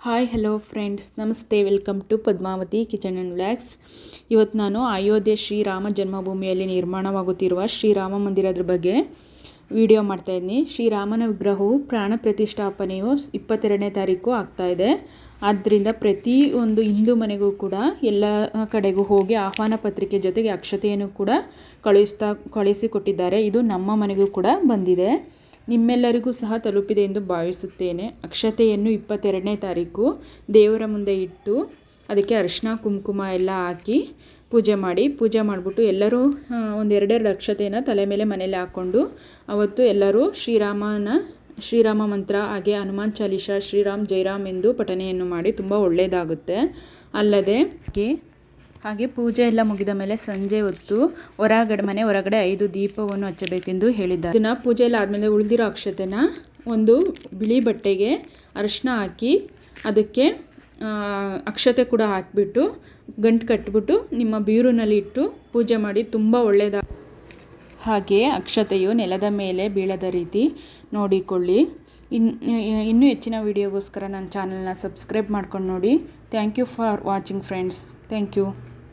Hi hello friends ನಮಸ್ತೆ welcome to Padmavati kitchen and vlogs ಇವತ್ತು ನಾನು ಅಯೋಧ್ಯೆ ಶ್ರೀರಾಮ ಜನ್ಮಭೂಮಿಯಲ್ಲಿ ನಿರ್ಮಾಣವಾಗುತ್ತಿರುವ ಶ್ರೀರಾಮ ಮಂದಿರದ ಬಗ್ಗೆ ವಿಡಿಯೋ ಮಾಡ್ತಾಯಿದ್ದೀನಿ ಶ್ರೀರಾಮನ ವಿಗ್ರಹವು ಪ್ರಾಣ ಪ್ರತಿಷ್ಠಾಪನೆಯು ಇಪ್ಪತ್ತೆರಡನೇ ತಾರೀಕು ಆಗ್ತಾಯಿದೆ ಆದ್ದರಿಂದ ಪ್ರತಿ ಒಂದು ಹಿಂದೂ ಮನೆಗೂ ಕೂಡ ಎಲ್ಲ ಕಡೆಗೂ ಹೋಗಿ ಆಹ್ವಾನ ಪತ್ರಿಕೆ ಜೊತೆಗೆ ಅಕ್ಷತೆಯನ್ನು ಕೂಡ ಕಳುಹಿಸ್ತಾ, ಕಳುಹಿಸಿಕೊಟ್ಟಿದ್ದಾರೆ. ಇದು ನಮ್ಮ ಮನೆಗೂ ಕೂಡ ಬಂದಿದೆ. ನಿಮ್ಮೆಲ್ಲರಿಗೂ ಸಹ ತಲುಪಿದೆ ಎಂದು ಭಾವಿಸುತ್ತೇನೆ. ಅಕ್ಷತೆಯನ್ನು ಇಪ್ಪತ್ತೆರಡನೇ ತಾರೀಕು ದೇವರ ಮುಂದೆ ಇಟ್ಟು ಅದಕ್ಕೆ ಅರಿಶಿನ, ಕುಂಕುಮ ಎಲ್ಲ ಹಾಕಿ ಪೂಜೆ ಮಾಡಿ, ಪೂಜೆ ಮಾಡಿಬಿಟ್ಟು ಎಲ್ಲರೂ ಒಂದೆರಡೆರಡು ಅಕ್ಷತೆಯನ್ನು ತಲೆ ಮೇಲೆ ಮನೇಲಿ ಹಾಕ್ಕೊಂಡು ಅವತ್ತು ಎಲ್ಲರೂ ಶ್ರೀರಾಮನ, ಶ್ರೀರಾಮ ಮಂತ್ರ ಹಾಗೆ ಹನುಮಾನ್ ಚಾಲೀಸ ಶ್ರೀರಾಮ್ ಜೈರಾಮ್ ಎಂದು ಪಠನೆಯನ್ನು ಮಾಡಿ ತುಂಬ ಒಳ್ಳೆಯದಾಗುತ್ತೆ ಅಲ್ಲದೆ ಹಾಗೆ ಪೂಜೆ ಎಲ್ಲ ಮುಗಿದ ಮೇಲೆ ಸಂಜೆ ಹೊತ್ತು ಹೊರಗಡೆ ಮನೆ ಹೊರಗಡೆ ಐದು ದೀಪವನ್ನು ಹಚ್ಚಬೇಕೆಂದು ಹೇಳಿದ್ದಾರೆ. ಇದನ್ನು ಪೂಜೆ ಎಲ್ಲ ಆದಮೇಲೆ ಉಳಿದಿರೋ ಅಕ್ಷತೆನ ಒಂದು ಬಿಳಿ ಬಟ್ಟೆಗೆ ಅರಿಶಿನ ಹಾಕಿ ಅದಕ್ಕೆ ಅಕ್ಷತೆ ಕೂಡ ಹಾಕಿಬಿಟ್ಟು ಗಂಟು ಕಟ್ಬಿಟ್ಟು ನಿಮ್ಮ ಬೀರುನಲ್ಲಿ ಇಟ್ಟು ಪೂಜೆ ಮಾಡಿ ತುಂಬ ಒಳ್ಳೆಯದ ಹಾಗೆ ಅಕ್ಷತೆಯು ನೆಲದ ಮೇಲೆ ಬೀಳದ ರೀತಿ ನೋಡಿಕೊಳ್ಳಿ. ಇನ್ನು ಇನ್ನೂ ಹೆಚ್ಚಿನ ವಿಡಿಯೋಗೋಸ್ಕರ ನನ್ನ ಚಾನಲ್ನ ಸಬ್ಸ್ಕ್ರೈಬ್ ಮಾಡ್ಕೊಂಡು ನೋಡಿ. Thank you for watching friends thank you